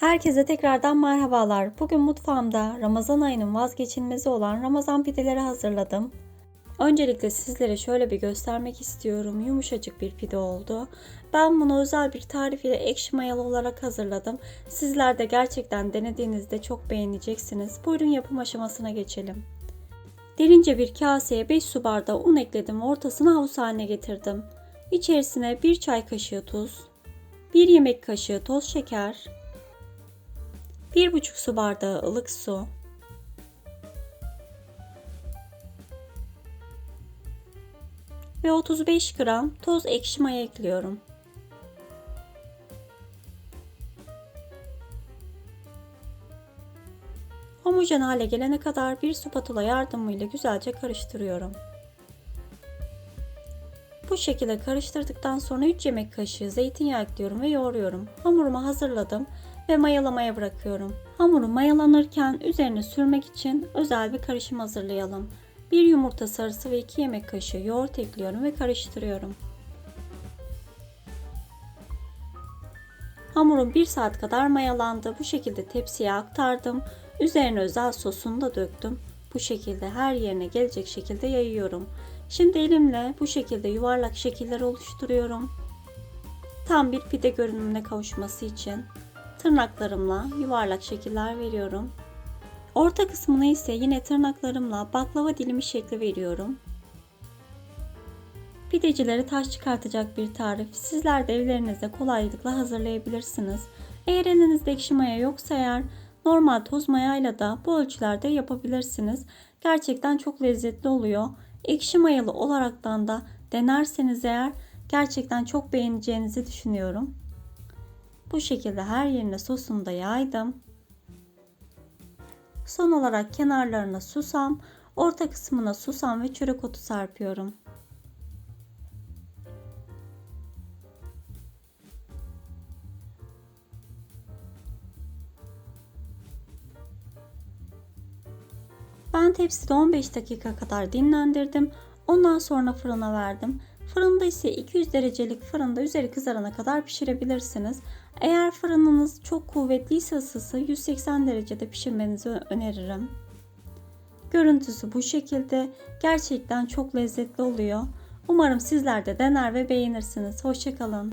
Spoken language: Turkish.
Herkese tekrardan merhabalar. Bugün mutfağımda Ramazan ayının vazgeçilmezi olan Ramazan pideleri hazırladım. Öncelikle sizlere şöyle bir göstermek istiyorum. Yumuşacık bir pide oldu. Ben bunu özel bir tarif ile ekşi mayalı olarak hazırladım. Sizler de gerçekten denediğinizde çok beğeneceksiniz. Buyurun yapım aşamasına geçelim. Derince bir kaseye 5 su bardağı un ekledim ortasını havuz haline getirdim. İçerisine 1 çay kaşığı tuz, 1 yemek kaşığı toz şeker, 1,5 su bardağı ılık su, ve 35 gram toz ekşi maya ekliyorum. Homojen hale gelene kadar bir spatula yardımıyla güzelce karıştırıyorum. Bu şekilde karıştırdıktan sonra 3 yemek kaşığı zeytinyağı ekliyorum ve yoğuruyorum. Hamurumu hazırladım ve mayalamaya bırakıyorum. Hamuru mayalanırken üzerine sürmek için özel bir karışım hazırlayalım. 1 yumurta sarısı ve 2 yemek kaşığı yoğurt ekliyorum ve karıştırıyorum. Hamurum 1 saat kadar mayalandı. Bu şekilde tepsiye aktardım. Üzerine özel sosunu da döktüm. Bu şekilde her yerine gelecek şekilde yayıyorum. Şimdi elimle bu şekilde yuvarlak şekiller oluşturuyorum. Tam bir pide görünümüne kavuşması için tırnaklarımla yuvarlak şekiller veriyorum. Orta kısmına ise yine tırnaklarımla baklava dilimi şekli veriyorum. Pidecileri taş çıkartacak bir tarif. Sizler de evlerinizde kolaylıkla hazırlayabilirsiniz. Eğer elinizde ekşi maya yoksa eğer normal toz mayayla da bu ölçülerde yapabilirsiniz. Gerçekten çok lezzetli oluyor. Ekşi mayalı olaraktan da denerseniz eğer gerçekten çok beğeneceğinizi düşünüyorum. Bu şekilde her yerine sosunu da yaydım. Son olarak kenarlarına susam, orta kısmına susam ve çörek otu serpiyorum. Ben tepside 15 dakika kadar dinlendirdim. Ondan sonra fırına verdim. Fırında ise 200 derecelik fırında üzeri kızarana kadar pişirebilirsiniz. Eğer fırınınız çok kuvvetliyse ısısı 180 derecede pişirmenizi öneririm. Görüntüsü bu şekilde. Gerçekten çok lezzetli oluyor. Umarım sizler de dener ve beğenirsiniz. Hoşçakalın.